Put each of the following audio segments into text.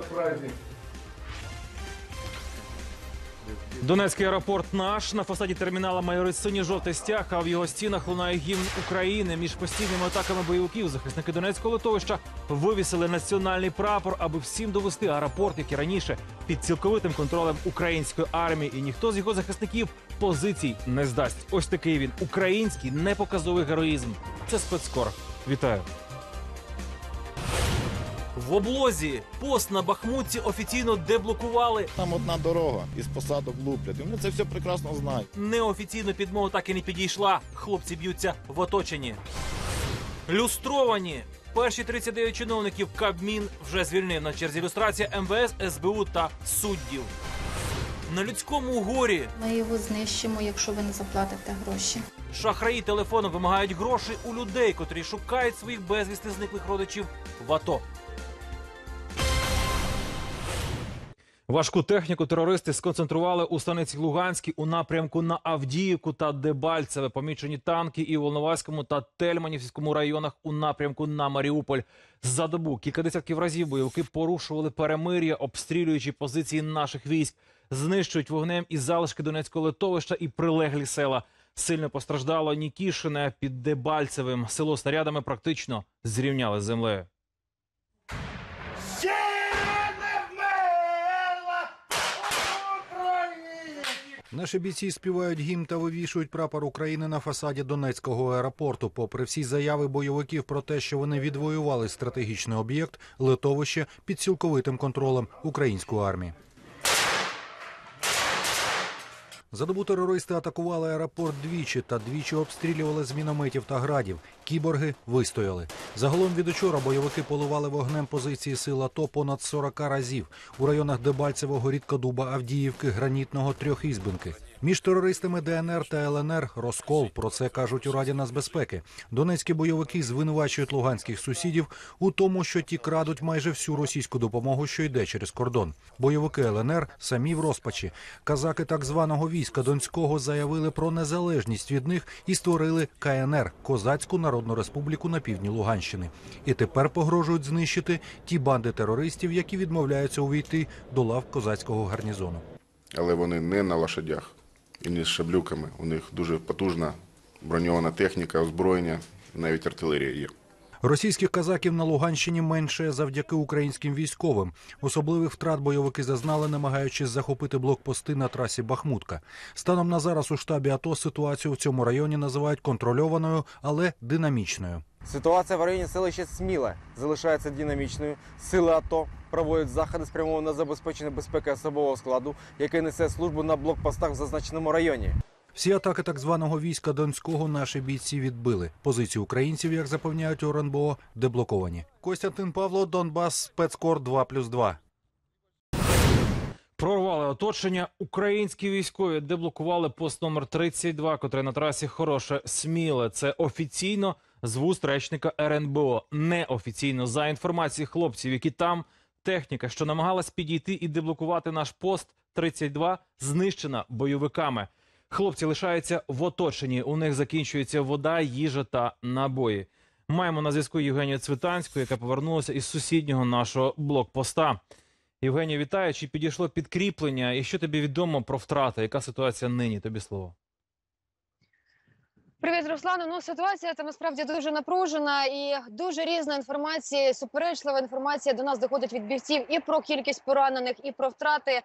Понимаю праздник. Донецький аеропорт наш на фасаді термінала майорить синьо-жовтий стяг, а в його стінах лунає гімн України. Між постійними атаками бойовиків захисники Донецького литовища вивісили національний прапор, аби всім довести аеропорт, як і раніше, під цілковитим контролем української армії. І ніхто з його захисників позицій не здасть. Ось такий він український непоказовий героїзм. Це спецкор. Вітаю. В облозі пост на Бахмутці офіційно деблокували. Там одна дорога із посадок луплять. І вони це все прекрасно знають. Неофіційно підмога так і не підійшла. Хлопці б'ються в оточенні. Люстровані. Перші 39 чиновників Кабмін вже звільнив на черзі ілюстрація МВС, СБУ та суддів. На людському горі Ми його знищимо, якщо ви не заплатите гроші. шахраї телефоном вимагають грошей у людей, котрі шукають своїх безвісти зниклих родичів в АТО. Важку техніку терористи сконцентрували у станиці Луганській у напрямку на Авдіївку та Дебальцеве. Помічені танки і у Волноваському та Тельманівському районах у напрямку на Маріуполь. За добу кілька десятків разів бойовики порушували перемир'я, обстрілюючи позиції наших військ, знищують вогнем і залишки Донецького литовища і прилеглі села. Сильно постраждало Нікішине під Дебальцевим. Село снарядами практично зрівняли з землею. Наші бійці співають гімн та вивішують прапор України на фасаді Донецького аеропорту. Попри всі заяви бойовиків про те, що вони відвоювали стратегічний об'єкт, литовище під цілковитим контролем української армії. За добу терористи атакували аеропорт двічі та двічі обстрілювали з мінометів та градів. Кіборги вистояли. Загалом від учора бойовики поливали вогнем позиції сил АТО понад 40 разів у районах Дебальцевого, Рідкодуба, Авдіївки, Гранітного, Трьохізбинки. Між терористами ДНР та ЛНР розкол. Про це кажуть у Раді нацбезпеки. Донецькі бойовики звинувачують луганських сусідів у тому, що ті крадуть майже всю російську допомогу, що йде через кордон. Бойовики ЛНР самі в розпачі. Казаки так званого війська Донського заявили про незалежність від них і створили КНР Козацьку Народну Республіку на півдні Луганщини. І тепер погрожують знищити ті банди терористів, які відмовляються увійти до лав козацького гарнізону. але вони не на лошадях і не з шаблюками. У них дуже потужна броньована техніка, озброєння, навіть артилерія є. Російських казаків на Луганщині менше завдяки українським військовим. Особливих втрат бойовики зазнали, намагаючись захопити блокпости на трасі Бахмутка. Станом на зараз у штабі АТО ситуацію в цьому районі називають контрольованою, але динамічною. Ситуація в районі селища Сміле залишається динамічною. Сили АТО проводять заходи спрямовані на забезпечення безпеки особового складу, який несе службу на блокпостах в зазначеному районі. Всі атаки так званого війська Донського наші бійці відбили. Позиції українців, як запевняють у деблоковані. Костянтин Павло, Донбас, спецкор 2+,2. Прорвали оточення. Українські військові деблокували пост номер 32, котрий на трасі хороше сміле. Це офіційно з вуст речника РНБО. Неофіційно за інформацією хлопців, які там техніка, що намагалась підійти і деблокувати наш пост 32, знищена бойовиками. Хлопці лишаються в оточенні. У них закінчується вода, їжа та набої. Маємо на зв'язку Євгенію Цвітанську, яка повернулася із сусіднього нашого блокпоста. Євгенія, вітаю. Чи підійшло підкріплення? І що тобі відомо про втрати? Яка ситуація нині? Тобі слово. Привіт, Руслане. Ну ситуація там насправді дуже напружена і дуже різна інформація, суперечлива інформація до нас доходить від бійців і про кількість поранених, і про втрати. Е,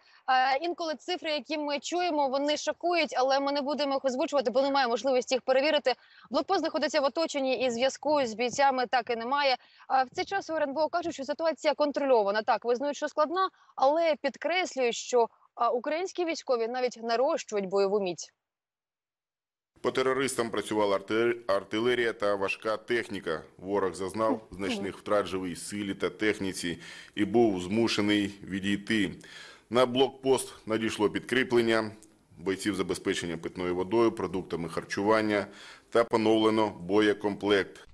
інколи цифри, які ми чуємо, вони шокують, але ми не будемо їх озвучувати, бо немає можливості їх перевірити. Блокпост знаходиться в оточенні і зв'язку з бійцями так і немає. А в цей час у РНБО кажуть, що ситуація контрольована. Так визнають, що складна, але підкреслюють, що українські військові навіть нарощують бойову міць. По терористам працювала арти- артилерія та важка техніка. Ворог зазнав значних втрат живій силі та техніці і був змушений відійти. На блокпост надійшло підкріплення бойців забезпечення питною водою, продуктами харчування та поновлено боєкомплект.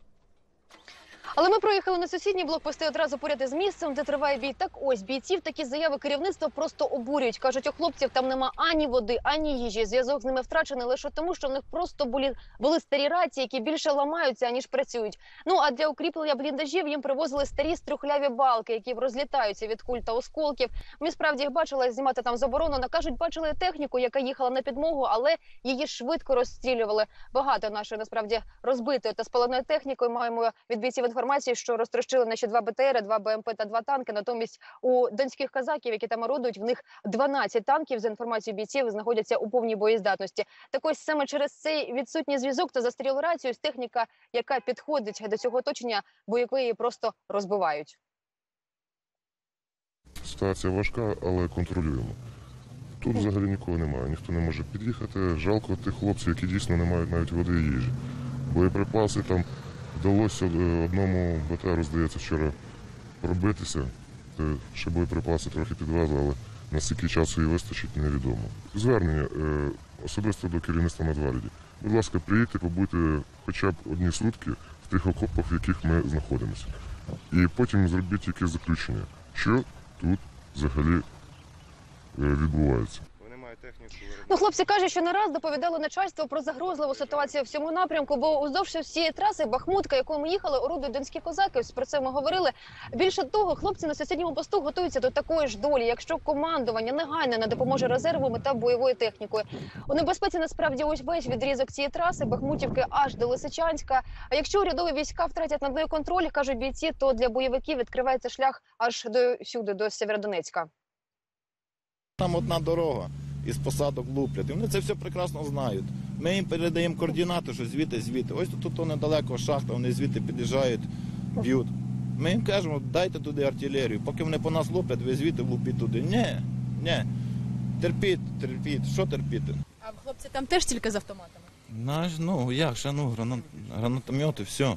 Але ми проїхали на сусідній блокпости одразу поряд із місцем, де триває бій. Так ось бійців такі заяви керівництва просто обурюють. кажуть, у хлопців там нема ані води, ані їжі. Зв'язок з ними втрачений лише тому, що в них просто були, були старі рації, які більше ламаються аніж працюють. Ну а для укріплення бліндажів їм привозили старі струхляві балки, які розлітаються від куль та осколків. Ми справді їх бачили, знімати там заборонено. Кажуть, бачили техніку, яка їхала на підмогу, але її швидко розстрілювали. Багато нашої насправді розбитої та спаленої технікою. Маємо від бійців інформації, що розтрощили наші два БТР, два БМП та два танки. Натомість у донських казаків, які там орудують, в них 12 танків. За інформацією бійців знаходяться у повній боєздатності. Так ось саме через цей відсутній зв'язок та застрілу рацію, техніка, яка підходить до цього оточення, бойовики її просто розбивають. Ситуація важка, але контролюємо. Тут взагалі нікого немає, ніхто не може під'їхати. Жалко тих хлопців, які дійсно не мають навіть води і їжі. Боєприпаси там вдалося е, одному БТРу, здається, вчора пробитися. Ще боєприпаси трохи підвезли, але наскільки часу їй вистачить, невідомо. Звернення е, особисто до керівництва Нацгвардії. Будь ласка, приїдьте, побудьте хоча б одні сутки в тих окопах, в яких ми знаходимося. І потім зробіть якесь заключення, що тут взагалі е, відбувається. Техніку. Ну, хлопці кажуть, що не раз доповідали начальство про загрозливу ситуацію в цьому напрямку, бо уздовж всієї траси Бахмутка, якою ми їхали, орудують донські козаки. Ось Про це ми говорили. Більше того, хлопці на сусідньому посту готуються до такої ж долі, якщо командування негайно не допоможе резервами та бойовою технікою. У небезпеці насправді ось весь відрізок цієї траси Бахмутівки аж до Лисичанська. А якщо урядові війська втратять над нею контроль, кажуть бійці, то для бойовиків відкривається шлях аж до сюди, до Сєвєродонецька. Там одна дорога із посадок луплять. І вони це все прекрасно знають. Ми їм передаємо координати, що звідти, звідти. Ось тут, тут недалеко шахта, вони звідти під'їжджають, б'ють. Ми їм кажемо, дайте туди артилерію. Поки вони по нас луплять, ви звідти лупіть туди. Ні, ні. Терпіть, терпіть. Що терпіти? А хлопці там теж тільки з автоматами? Наш, ну як ще, ну, гранатомети, все.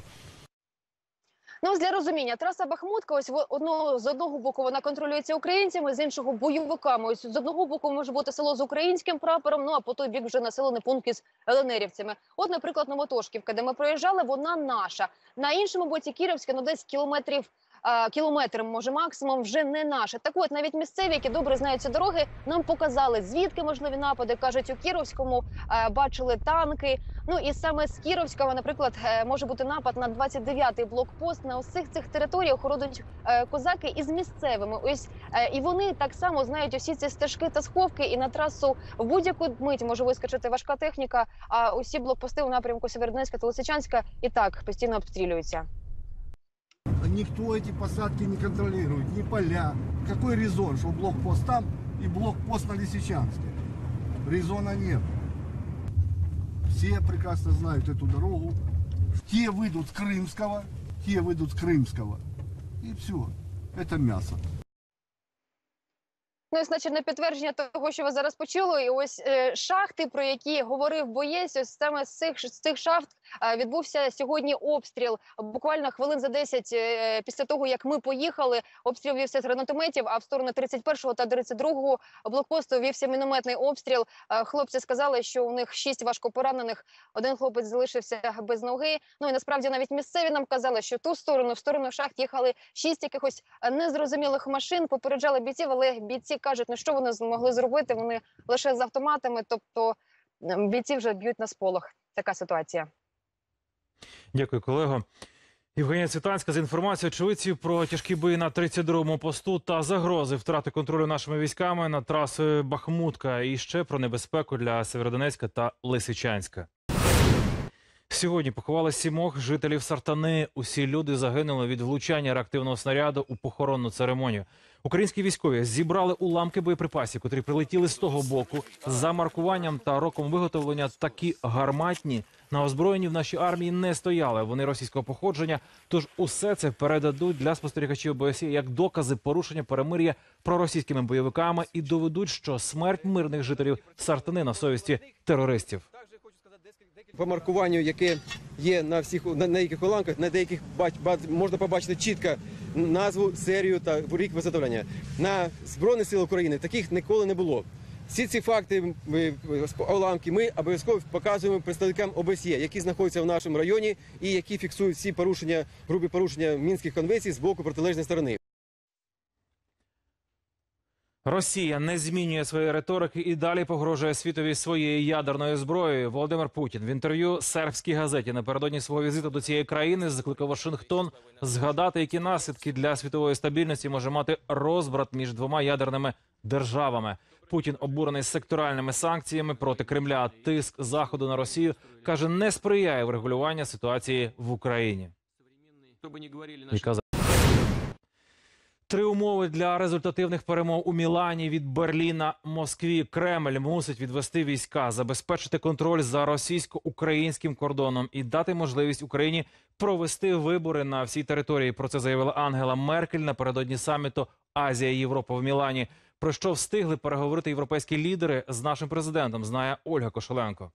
Ну, для розуміння, траса Бахмутка, ось одного з одного боку вона контролюється українцями, з іншого бойовиками. Ось з одного боку може бути село з українським прапором. Ну а по той бік вже населений пункт із ЛНРівцями. От, наприклад, Новотошківка, де ми проїжджали, вона наша. На іншому боці Кіровська, ну десь кілометрів. А, Кілометр, може, максимум вже не наше. Так от навіть місцеві, які добре знають ці дороги, нам показали звідки можливі напади. кажуть, у Кіровському е, бачили танки. Ну і саме з Кіровського, наприклад, е, може бути напад на 29-й блокпост. На усіх цих територіях орудують е, козаки із місцевими. Ось е, і вони так само знають усі ці стежки та сховки. І на трасу в будь-яку мить може вискочити важка техніка. А усі блокпости у напрямку Сєвєродонецька та Лисичанська і так постійно обстрілюються. Никто эти посадки не контролирует, ни поля. Какой резон, что блокпост там и блокпост на Лисичанске? Резона нет. Все прекрасно знают эту дорогу. Те выйдут с Крымского, те выйдут с Крымского. И все. Это мясо. Ну, і, значить, на підтвердження того, що ви зараз почули, і ось е, шахти, про які говорив боєць, ось саме з цих з цих шахт е, відбувся сьогодні обстріл. Буквально хвилин за 10 е, після того, як ми поїхали, обстріл вівся з гранатометів. А в сторону 31-го та 32-го блокпосту вівся мінометний обстріл. Е, хлопці сказали, що у них шість важкопоранених. Один хлопець залишився без ноги. Ну і насправді навіть місцеві нам казали, що ту сторону, в сторону шахт їхали шість якихось е, незрозумілих машин. Попереджали бійців, але бійці кажуть, ну що вони змогли зробити? Вони лише з автоматами, тобто бійці вже б'ють на сполох. Така ситуація. Дякую, колего. Євгенія Цвітанська з інформацією очевидців про тяжкі бої на 32-му посту та загрози втрати контролю нашими військами над трасою Бахмутка. І ще про небезпеку для Северодонецька та Лисичанська. Сьогодні поховали сімох жителів Сартани. Усі люди загинули від влучання реактивного снаряду у похоронну церемонію. Українські військові зібрали уламки боєприпасів, котрі прилетіли з того боку. За маркуванням та роком виготовлення такі гарматні на озброєнні в нашій армії не стояли. Вони російського походження. Тож усе це передадуть для спостерігачів ОБСЄ як докази порушення перемир'я проросійськими бойовиками і доведуть, що смерть мирних жителів Сартани на совісті терористів. По маркуванню, яке є на всіх на деяких уламках, на деяких бач, бач, можна побачити чітко назву, серію та рік виготовлення. На Збройних сил України таких ніколи не було. Всі ці факти ми, уламки ми обов'язково показуємо представникам ОБСЄ, які знаходяться в нашому районі і які фіксують всі порушення, грубі порушення мінських конвенцій з боку протилежної сторони. Росія не змінює своєї риторики і далі погрожує світові своєю ядерною зброєю. Володимир Путін в інтерв'ю сербській газеті напередодні свого візиту до цієї країни закликав Вашингтон згадати, які наслідки для світової стабільності може мати розбрат між двома ядерними державами. Путін обурений секторальними санкціями проти Кремля. Тиск заходу на Росію каже, не сприяє врегулювання ситуації в Україні. І Три умови для результативних перемог у Мілані від Берліна Москві. Кремль мусить відвести війська, забезпечити контроль за російсько-українським кордоном і дати можливість Україні провести вибори на всій території. Про це заявила Ангела Меркель напередодні саміту Азія Європа в Мілані. Про що встигли переговорити європейські лідери з нашим президентом, знає Ольга Кошеленко.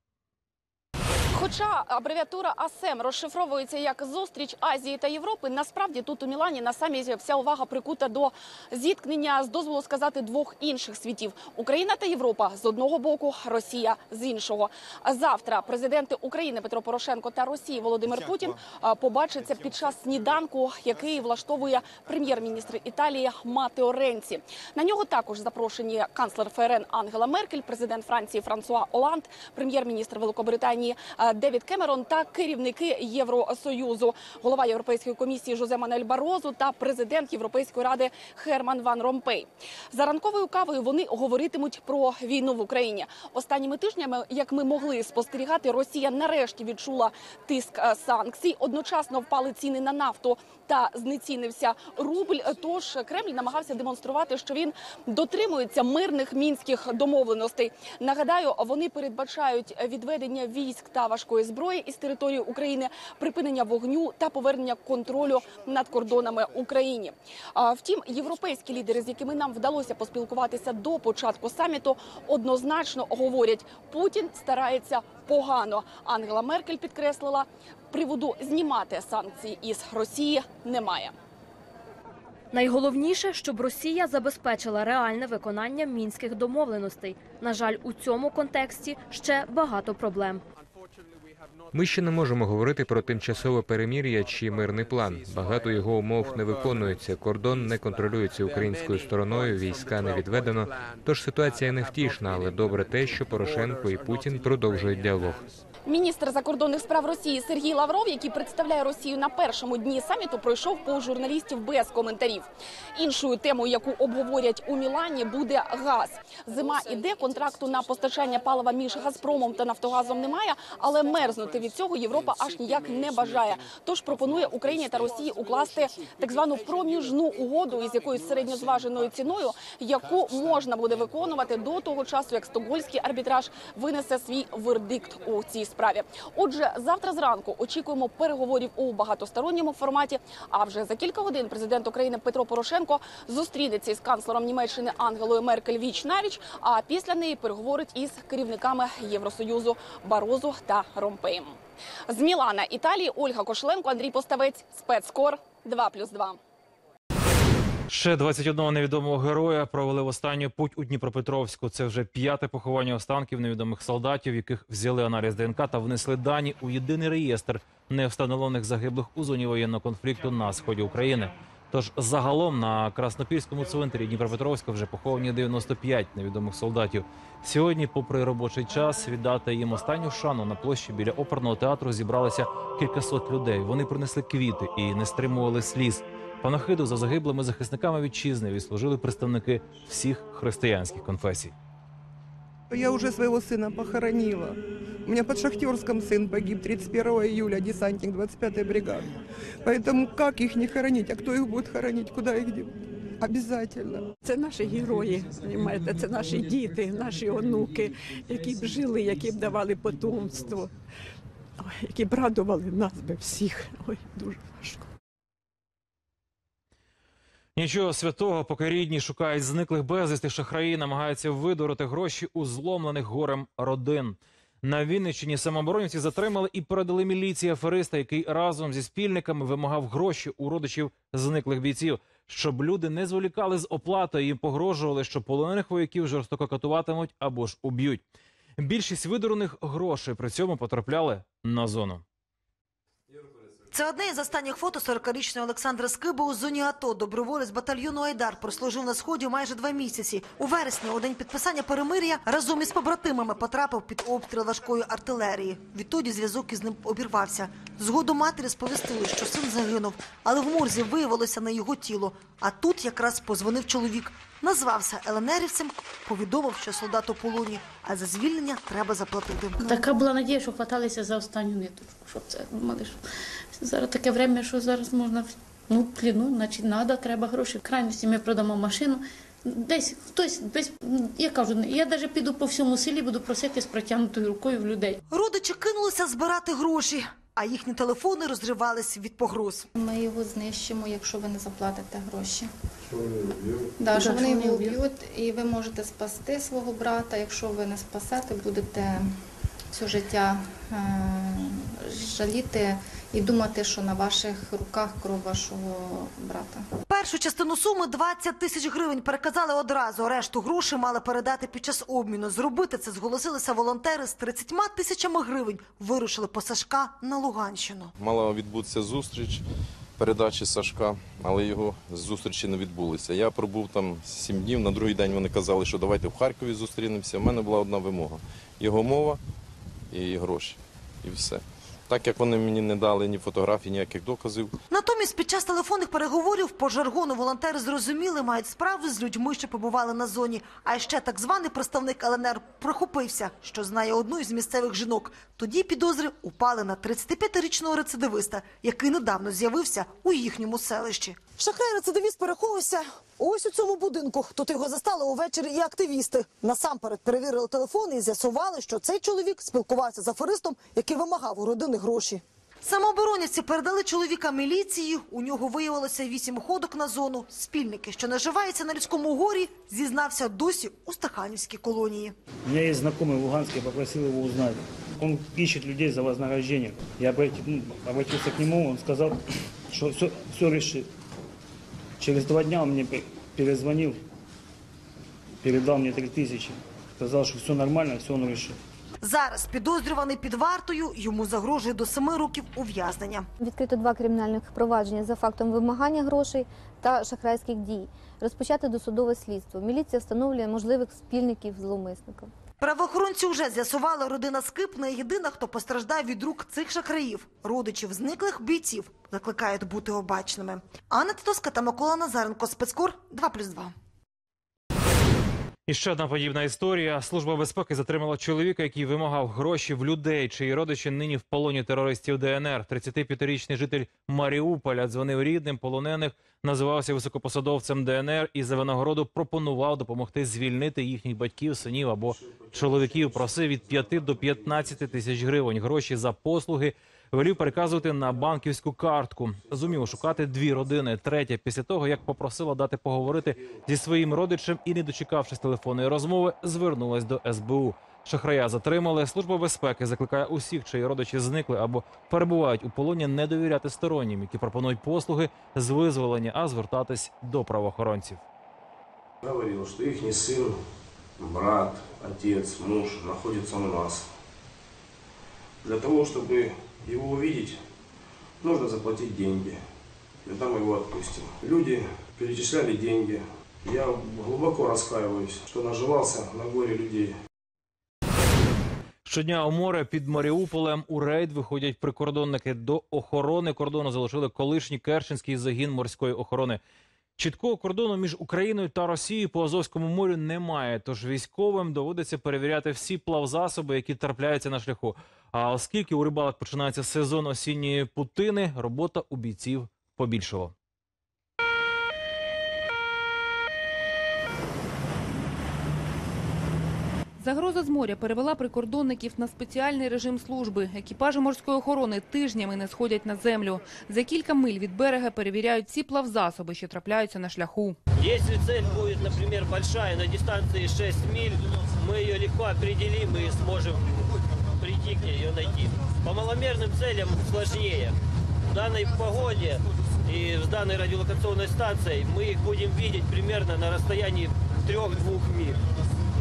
Хоча абревіатура АСЕМ розшифровується як зустріч Азії та Європи, насправді тут у Мілані на саміті вся увага прикута до зіткнення з дозволу сказати двох інших світів: Україна та Європа з одного боку, Росія з іншого. Завтра президенти України Петро Порошенко та Росії Володимир Путін побачаться під час сніданку, який влаштовує прем'єр-міністр Італії Матео Ренці. На нього також запрошені канцлер ФРН Ангела Меркель, президент Франції Франсуа Оланд, прем'єр-міністр Великобританії Девід Кемерон та керівники Євросоюзу, голова Європейської комісії Жозе Манель Барозу та президент Європейської ради Херман Ван Ромпей. За ранковою кавою вони говоритимуть про війну в Україні. Останніми тижнями, як ми могли спостерігати, Росія нарешті відчула тиск е, санкцій. Одночасно впали ціни на нафту та знецінився рубль. Тож Кремль намагався демонструвати, що він дотримується мирних мінських домовленостей. Нагадаю, вони передбачають відведення військ та важкої зброї із території України, припинення вогню та повернення контролю над кордонами України. Втім, європейські лідери, з якими нам вдалося поспілкуватися до початку саміту, однозначно говорять, Путін старається погано. Ангела Меркель підкреслила, приводу знімати санкції із Росії немає. Найголовніше, щоб Росія забезпечила реальне виконання мінських домовленостей. На жаль, у цьому контексті ще багато проблем. Ми ще не можемо говорити про тимчасове перемір'я чи мирний план. Багато його умов не виконується. Кордон не контролюється українською стороною. Війська не відведено. Тож ситуація невтішна, але добре те, що Порошенко і Путін продовжують діалог. Міністр закордонних справ Росії Сергій Лавров, який представляє Росію на першому дні саміту, пройшов по журналістів без коментарів. Іншою темою, яку обговорять у Мілані, буде газ. Зима іде, контракту на постачання палива між Газпромом та Нафтогазом немає, але мерзнути від цього Європа аж ніяк не бажає. Тож пропонує Україні та Росії укласти так звану проміжну угоду із якоюсь середньозваженою ціною, яку можна буде виконувати до того часу, як стокгольський арбітраж винесе свій вердикт у цій справі. Отже, завтра зранку очікуємо переговорів у багатосторонньому форматі. А вже за кілька годин президент України Петро Порошенко зустрінеться із канцлером Німеччини Ангелою Меркель віч навіч. А після неї переговорить із керівниками Євросоюзу Барозу та Ромпеєм. З Мілана Італії Ольга Кошеленко, Андрій Поставець, спецкор 2+,2. Ще 21 невідомого героя провели в останню путь у Дніпропетровську. Це вже п'яте поховання останків невідомих солдатів, яких взяли аналіз ДНК та внесли дані у єдиний реєстр невстановлених загиблих у зоні воєнного конфлікту на сході України. Тож загалом на Краснопільському цвинтарі Дніпропетровська вже поховані 95 невідомих солдатів. Сьогодні, попри робочий час, віддати їм останню шану на площі біля оперного театру зібралися кількасот людей. Вони принесли квіти і не стримували сліз. Панахиду за загиблими захисниками вітчизни відслужили представники всіх християнських конфесій. Я уже своего сына похоронила. У меня под Шахтерском сын погиб 31 июля, десантник 25-й бригады. Поэтому как их не хоронить? А кто их будет хоронить? Куда их девать? Обязательно. Це наші герої, розумієте, це наші діти, наші онуки, які б жили, які б давали потомство, ой, які б радували нас би всіх. Ой, дуже важко. Нічого святого, поки рідні шукають зниклих безвісти, шахраї намагаються видороти гроші у зломлених горем родин. На Вінниччині самооборонівці затримали і передали міліції афериста, який разом зі спільниками вимагав гроші у родичів зниклих бійців. щоб люди не зволікали з оплатою. Їм погрожували, що полонених вояків жорстоко катуватимуть або ж уб'ють. Більшість видурених грошей при цьому потрапляли на зону. Це одне із останніх фото 40-річної Олександра Скиби у зоні АТО. Доброволець батальйону Айдар прослужив на сході майже два місяці. У вересні, у день підписання перемир'я, разом із побратимами потрапив під обстріл важкої артилерії. Відтоді зв'язок із ним обірвався. Згодом матері сповістили, що син загинув, але в морзі виявилося на його тіло. А тут якраз позвонив чоловік. Назвався ЛНРівцем, повідомив, що солдат у полоні, а за звільнення треба заплатити. Така була надія, що хваталися за останню ниточку. Щоб це думали, зараз таке время, що зараз можна ну, пліну, значить, треба, треба гроші. В крайності ми продамо машину. Десь хтось, десь, я кажу, я навіть піду по всьому селі, буду просити з протягнутою рукою в людей. Родичі кинулися збирати гроші, а їхні телефони розривались від погроз. Ми його знищимо, якщо ви не заплатите гроші. Що вони роблять? Да, що вони його вб'ють. вб'ють, і ви можете спасти свого брата. Якщо ви не спасете, будете все життя е, жаліти і думати, що на ваших руках кров вашого брата. Першу частину суми 20 тисяч гривень переказали одразу. Решту грошей мали передати під час обміну. Зробити це зголосилися волонтери з 30 тисячами гривень. Вирушили по Сашка на Луганщину. Мала відбутися зустріч передачі Сашка, але його зустрічі не відбулися. Я пробув там сім днів. На другий день вони казали, що давайте в Харкові зустрінемося. У мене була одна вимога: його мова і гроші. І все. Так як вони мені не дали ні фотографій, ніяких доказів, Натомість під час телефонних переговорів по жаргону волонтери зрозуміли, мають справу з людьми, що побували на зоні. А ще так званий представник ЛНР прохопився, що знає одну із місцевих жінок. Тоді підозри упали на 35-річного рецидивиста, який недавно з'явився у їхньому селищі. Шахрай-рецидивіст переховувався ось у цьому будинку. Тут його застали увечері і активісти. Насамперед перевірили телефон і з'ясували, що цей чоловік спілкувався з аферистом, який вимагав у родини гроші. Самооборонівці передали чоловіка міліції. У нього виявилося вісім ходок на зону. Спільники, що наживаються на людському горі, зізнався досі у Стаханівській колонії. У меня есть знакомый в Луганске, я попросил его узнать. Он ищет людей за вознаграждение. Я ну, к нему, он сказал, что все, все решит. Через два дня мне пе- перезвонил, передал мне три тысячи. Сказал, что все нормально, все он решит. Зараз підозрюваний під вартою, йому загрожує до семи років ув'язнення. Відкрито два кримінальних провадження за фактом вимагання грошей та шахрайських дій. Розпочати досудове слідство. Міліція встановлює можливих спільників зловмисника. Правоохоронці вже з'ясували, родина Скип не єдина, хто постраждає від рук цих шахраїв. Родичів зниклих бійців закликають бути обачними. Анна Титоска та Микола Назаренко, спецкор 2+,2. І ще одна подібна історія. Служба безпеки затримала чоловіка, який вимагав гроші в людей, чиї родичі нині в полоні терористів ДНР. 35-річний житель Маріуполя дзвонив рідним полонених, називався високопосадовцем ДНР і за винагороду пропонував допомогти звільнити їхніх батьків, синів або чоловіків. Просив від 5 до 15 тисяч гривень. Гроші за послуги велів переказувати на банківську картку. Зумів шукати дві родини. Третя після того, як попросила дати поговорити зі своїм родичем і, не дочекавшись телефонної розмови, звернулась до СБУ. Шахрая затримали. Служба безпеки закликає усіх, чиї родичі зникли або перебувають у полоні, не довіряти стороннім, які пропонують послуги з визволення, а звертатись до правоохоронців. Говорил, что их сын, брат, отец, муж находится у нас. Для того, чтобы его увидеть, нужно заплатить деньги. Тогда мы его отпустим. Люди перечисляли деньги. Я глубоко раскаиваюсь, что наживался на горе людей. Щодня у море під Маріуполем у рейд виходять прикордонники. До охорони кордону залишили колишній Керченський загін морської охорони. Чіткого кордону між Україною та Росією по Азовському морю немає. Тож військовим доводиться перевіряти всі плавзасоби, які трапляються на шляху. А оскільки у рибалок починається сезон осінньої путини, робота у бійців побільшала. Загроза з моря перевела прикордонників на спеціальний режим служби. Екіпажі морської охорони тижнями не сходять на землю. За кілька миль від берега перевіряють всі плавзасоби, що трапляються на шляху. Если цель будет, например, большая, на дистанции 6 миль, мы ее легко определим и сможем прийти к ней, ее найти. По маломерным целям сложнее. В данной погоде И с данной радиолокационной станцией мы их будем видеть примерно на расстоянии 3-2 миль.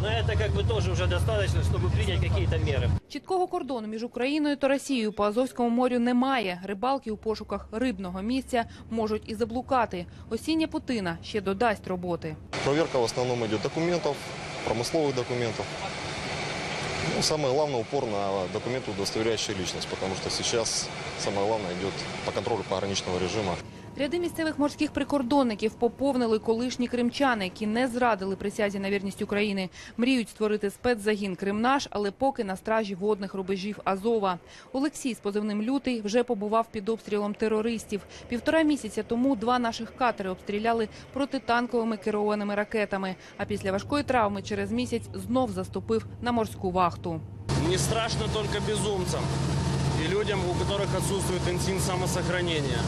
Но это как бы тоже уже достаточно, чтобы принять какие-то меры. Чіткого кордону між Україною та Росією по Азовському морю немає. Рибалки у пошуках рибного місця можуть і заблукати. Осіння путина ще додасть роботи. Проверка в основном идет документов, промысловых документов. Ну, самое главное упор на документы, удостоверяющие личность, потому что сейчас самое главное идет по контролю пограничного режима. Ряди місцевих морських прикордонників поповнили колишні кримчани, які не зрадили присязі на вірність України. Мріють створити спецзагін Кримнаш, але поки на стражі водних рубежів Азова. Олексій з позивним лютий вже побував під обстрілом терористів. Півтора місяця тому два наших катери обстріляли протитанковими керованими ракетами. А після важкої травми через місяць знов заступив на морську вахту. Не страшно только безумцам и людям, у которых отсутствует инстинкт самосохранения.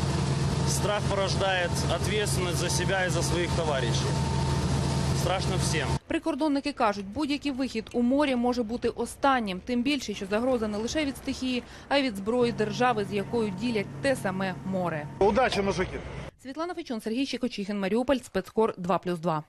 Страх порождает ответственность за себя и за своих товарищей. Страшно всем. Прикордонники кажуть, будь-який вихід у морі може бути останнім. Тим більше, що загроза не лише від стихії, а й від зброї держави, з якою ділять те саме море. Удачи, мужики! Світлана Фечун, Сергій Щекочихін, Маріуполь, спецкор 2+,2.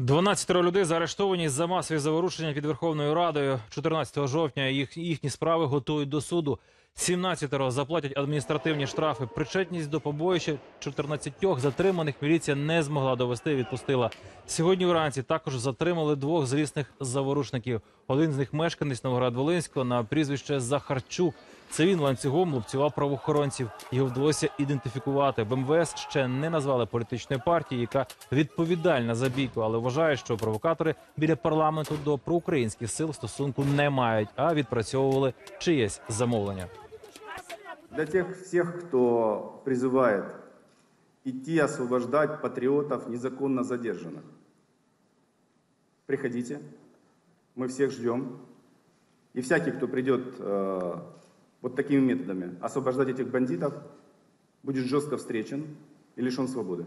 12 людей заарештовані за масові заворушення під Верховною Радою. 14 жовтня їх, їхні справи готують до суду. 17 заплатять адміністративні штрафи. Причетність до побоїща 14 затриманих міліція не змогла довести. Відпустила сьогодні. Вранці також затримали двох злісних заворушників. Один з них мешканець Новоград-Волинського на прізвище Захарчук. Це він ланцюгом лупцював правоохоронців. Його вдалося ідентифікувати. В МВС ще не назвали політичної партії, яка відповідальна за бійку, але вважає, що провокатори біля парламенту до проукраїнських сил стосунку не мають, а відпрацьовували чиєсь замовлення. Для тех всех, кто призывает идти освобождать патриотов незаконно задержанных. Приходите, мы всех ждем. И всякий, кто придет э, вот такими методами освобождать этих бандитов, будет жестко встречен и лишен свободы.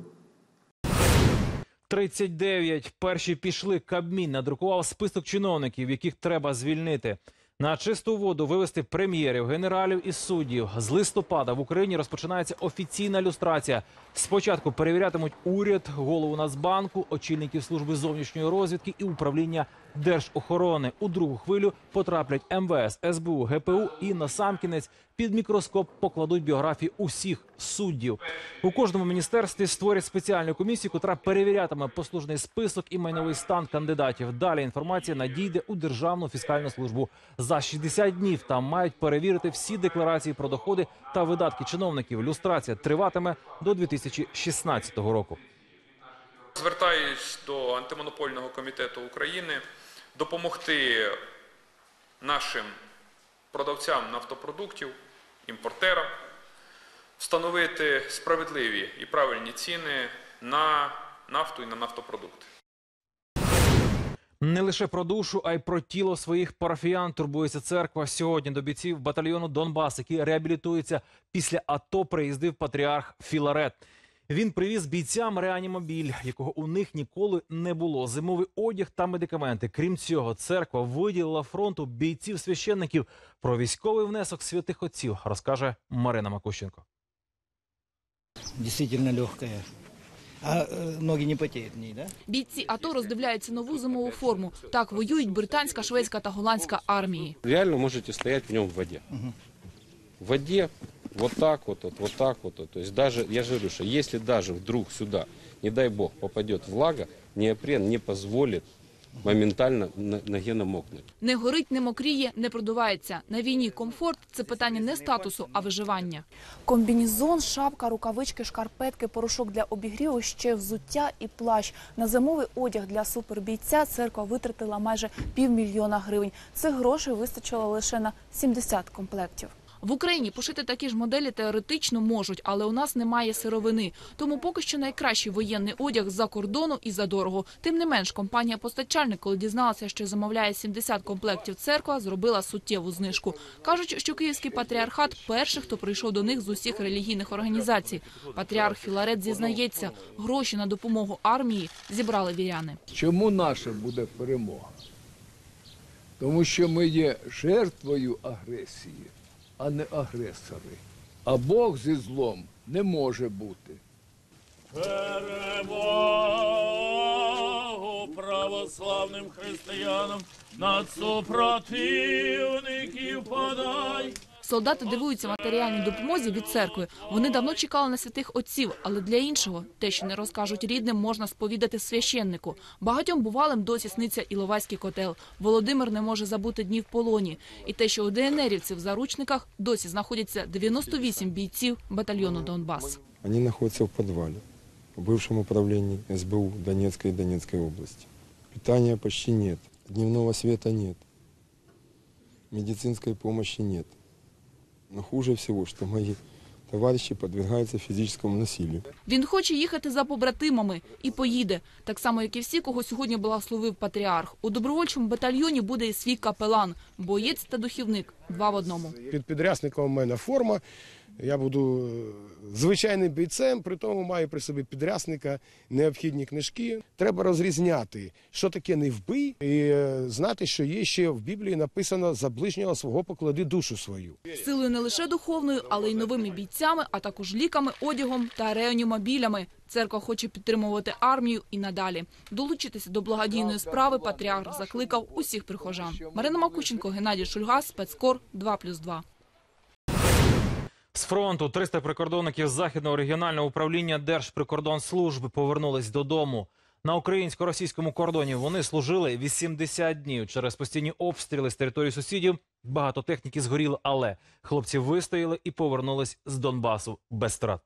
39. Перші пішли. Кабмін надрукував список чиновників, яких треба звільнити. На чисту воду вивести прем'єрів, генералів і суддів. З листопада в Україні розпочинається офіційна люстрація. Спочатку перевірятимуть уряд, голову Нацбанку, очільників служби зовнішньої розвідки і управління держохорони. У другу хвилю потраплять МВС, СБУ, ГПУ і насамкінець під мікроскоп покладуть біографії усіх суддів. У кожному міністерстві створять спеціальну комісію, котра перевірятиме послужний список і майновий стан кандидатів. Далі інформація надійде у Державну фіскальну службу. За 60 днів там мають перевірити всі декларації про доходи та видатки чиновників. Люстрація триватиме до 2016 року. Звертаюсь до антимонопольного комітету України допомогти нашим продавцям нафтопродуктів, імпортерам встановити справедливі і правильні ціни на нафту і на нафтопродукти. Не лише про душу, а й про тіло своїх парафіян турбується церква. Сьогодні до бійців батальйону Донбас, які реабілітуються після АТО, приїздив патріарх Філарет. Він привіз бійцям реанімобіль, якого у них ніколи не було. Зимовий одяг та медикаменти. Крім цього, церква виділила фронту бійців священників. Про військовий внесок святих отців розкаже Марина Макущенко. Действительно легкая. А э, ноги не потеют в ней, да? Бійці АТО роздивляються нову зимову форму. Так воюють британська, шведська та голландська армії. реально можете стоять в нем в воде. В воде вот так вот, вот, вот так вот. То есть даже, я же говорю, что если даже вдруг сюда, не дай бог, попадет влага, неопрен не позволит моментально на- ноге намокнуть. Не горить, не мокріє, не продувається. На війні комфорт – це питання не статусу, а виживання. Комбінізон, шапка, рукавички, шкарпетки, порошок для обігріву, ще взуття і плащ. На зимовий одяг для супербійця церква витратила майже півмільйона гривень. Цих грошей вистачило лише на 70 комплектів. В Україні пошити такі ж моделі теоретично можуть, але у нас немає сировини. Тому поки що найкращий воєнний одяг з-за кордону і за дорого. Тим не менш, компанія-постачальник, коли дізналася, що замовляє 70 комплектів церква, зробила суттєву знижку. Кажуть, що київський патріархат перший, хто прийшов до них з усіх релігійних організацій. Патріарх Філарет зізнається, гроші на допомогу армії зібрали віряни. Чому наша буде перемога? Тому що ми є жертвою агресії, а не агресори. А Бог зі злом Не може бути. Перемогу православним християнам над супротивників подай. Солдати дивуються матеріальній допомозі від церкви. Вони давно чекали на святих отців, але для іншого те, що не розкажуть рідним, можна сповідати священнику. Багатьом бувалим досі сниться Іловайський котел. Володимир не може забути дні в полоні. І те, що у ДНРівців в заручниках досі знаходяться 98 бійців батальйону Донбас. Они находятся в подвале, в бывшем управлении СБУ Донецкой и Донецкой области. Питания почти нет, дневного света нет, медицинской помощи нет. Но хуже всего, что мои товариші підвергаються фізичному насилию. Він хоче їхати за побратимами і поїде, так само як і всі, кого сьогодні благословив патріарх. У добровольчому батальйоні буде і свій капелан, боєць та духівник два в одному. Під підрясником у мене форма. Я буду е, звичайним бійцем, при тому маю при собі підрясника, необхідні книжки. Треба розрізняти, що таке не вбий, і е, знати, що є ще в Біблії написано за ближнього свого поклади душу свою. Силою не лише духовною, але й новими бійцями, а також ліками, одягом та реанімобілями. Церква хоче підтримувати армію і надалі. Долучитися до благодійної справи патріарх закликав усіх прихожан. Марина Макученко, Геннадій Шульга, спецкор 2+,2. З фронту 300 прикордонників західного регіонального управління Держприкордонслужби повернулись додому. На українсько-російському кордоні вони служили 80 днів. Через постійні обстріли з території сусідів багато техніки згоріло, але хлопці вистояли і повернулись з Донбасу без втрат.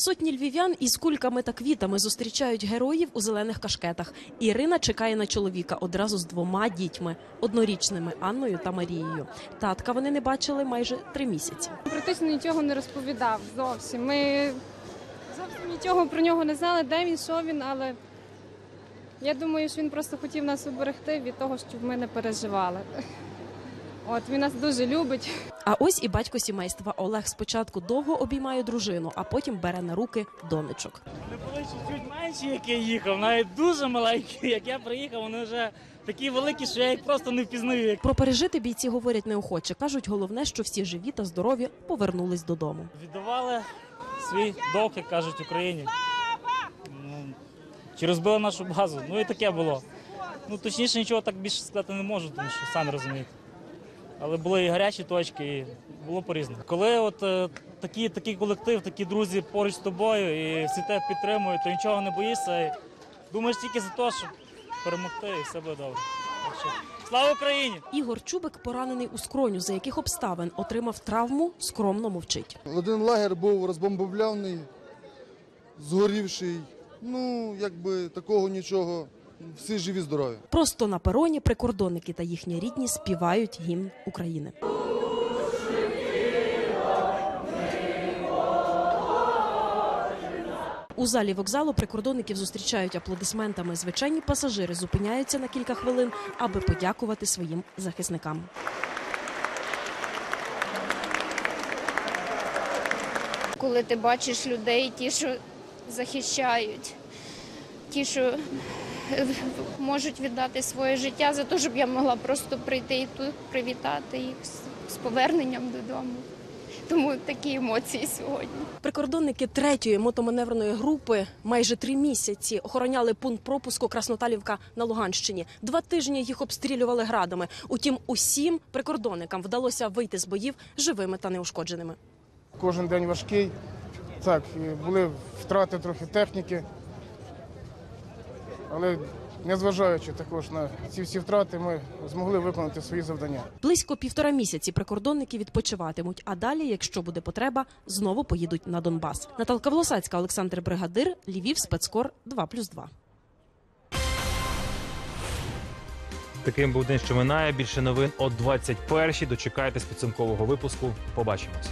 Сотні львів'ян із кульками та квітами зустрічають героїв у зелених кашкетах. Ірина чекає на чоловіка одразу з двома дітьми однорічними Анною та Марією. Татка вони не бачили майже три місяці. Практично нічого не розповідав зовсім. Ми зовсім нічого про нього не знали, де він, що він, але я думаю, що він просто хотів нас уберегти від того, щоб ми не переживали. От він нас дуже любить. А ось і батько сімейства Олег спочатку довго обіймає дружину, а потім бере на руки донечок. Вони були чуть менші, як я їхав, навіть дуже маленькі. Як я приїхав, вони вже такі великі, що я їх просто не впізнаю. Про пережити бійці говорять неохоче. кажуть, головне, що всі живі та здорові повернулись додому. Віддавали свій долг, як кажуть, Україні. Ну, Чи розбили нашу базу? Ну і таке було. Ну точніше нічого так більше сказати не можу, тому що самі розумієте. Але були і гарячі точки, і було по-різному. Коли от е, такий, такий колектив, такі друзі поруч з тобою, і всі тебе підтримують, то нічого не боїшся. І думаєш тільки за те, щоб перемогти, і все буде добре. Так що, слава Україні! Ігор Чубик поранений у скроню, за яких обставин отримав травму, скромно мовчить. Один лагер був розбомбовляний, згорівший. Ну, якби такого нічого. Всі живі, здорові. Просто на пероні прикордонники та їхні рідні співають гімн України. У залі вокзалу прикордонників зустрічають аплодисментами. Звичайні пасажири зупиняються на кілька хвилин, аби подякувати своїм захисникам. коли ти бачиш людей, ті, що захищають, ті, що можуть віддати своє життя за те, щоб я могла просто прийти і тут привітати їх з- поверненням додому. Тому такі емоції сьогодні. Прикордонники третьої мотоманевреної групи майже три місяці охороняли пункт пропуску Красноталівка на Луганщині. Два тижні їх обстрілювали градами. Утім, усім прикордонникам вдалося вийти з боїв живими та неушкодженими. Кожен день важкий. Так, були втрати трохи техніки. Але незважаючи також на ці всі втрати, ми змогли виконати свої завдання. Близько півтора місяці прикордонники відпочиватимуть. А далі, якщо буде потреба, знову поїдуть на Донбас. Наталка Волосацька, Олександр Бригадир, Львів, спецкор 2+,2. Таким був день, що минає. Більше новин о 21-й. Дочекайтесь підсумкового випуску. Побачимось.